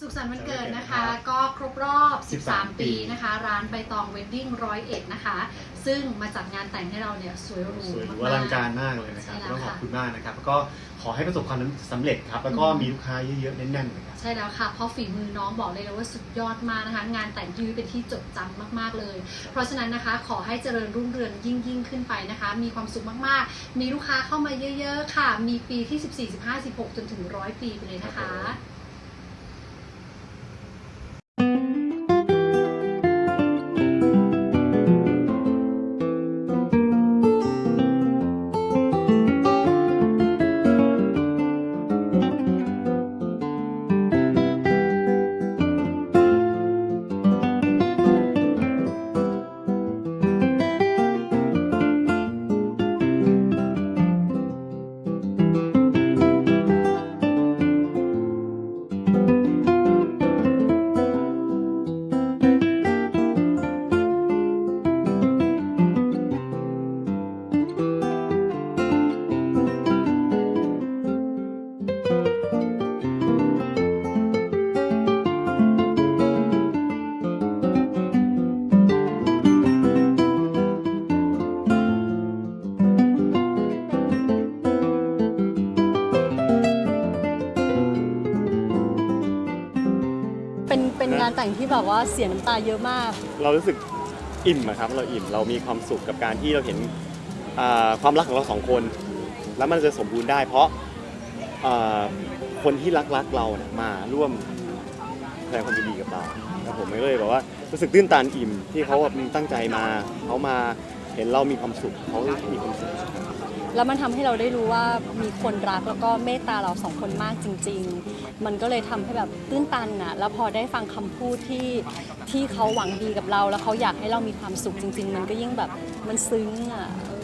สุขสันต์วันเกิดนะคะ ก็ครบรอบ 13 ปีนะคะ ร้านใบตองเวดดิ้งร้อยเอ็ดนะคะ ซึ่งมาจัดงานแต่งให้เราเนี่ยสวยหรูสวยหรูมาอกลังการมากเลยนะครับใช่แล้วต้องขอบค่ะคุณมากนะครับแล้วก็ขอให้ประสบความสำเร็จครับ แล้วก็อืมมีลูกค้าเยอะๆแน่นๆเลยครับใช่แล้วค่ะ เพราะฝีมือน้องบอกเลยเลยว่าสุดยอดมากนะคะ งานแต่งที่ยุ้ยเป็นที่จดจำมากๆเลย เพราะฉะนั้นนะคะ ขอให้เจริญรุ่งเรืองยิ่งยิ่งๆขึ้นไปนะคะ มีความสุขมากๆ มีลูกค้าเข้ามาเยอะ ๆ ค่ะ มีปีที่ 14 15 16 จนถึงร้อยปีไปเลยนะคะ เป็นเป็นงานแต่งที่แบบว่าเสียน้ำตาเยอะมาก เรารู้สึกอิ่มอะครับ เราอิ่มเรามีความสุขกับการที่เราเห็นอ่าความรักของเราสองคน แล้วมันจะสมบูรณ์ได้ เพราะอ่าคนที่รักรักๆเราเนี่ยมาร่วมแสดงความยินดีกับเราแล้วผมก็เลยแบบว่ารู้สึกตื้นตันอิ่มที่เขาแบบตั้งใจมาเขามาเห็นเรามีความสุขเขามีความสุข แล้วมันทำให้เราได้รู้ว่ามีคนรักแล้วก็เมตตาเราสองคนมากจริง ๆ มันก็เลยทำให้แบบตื้นตันอะแล้วพอได้ฟังคำพูดที่ที่เขาหวังดีกับเรา แล้วเขาอยากให้เรามีความสุขจริง ๆ มันก็ยิ่งแบบมันซึ้งอะเอ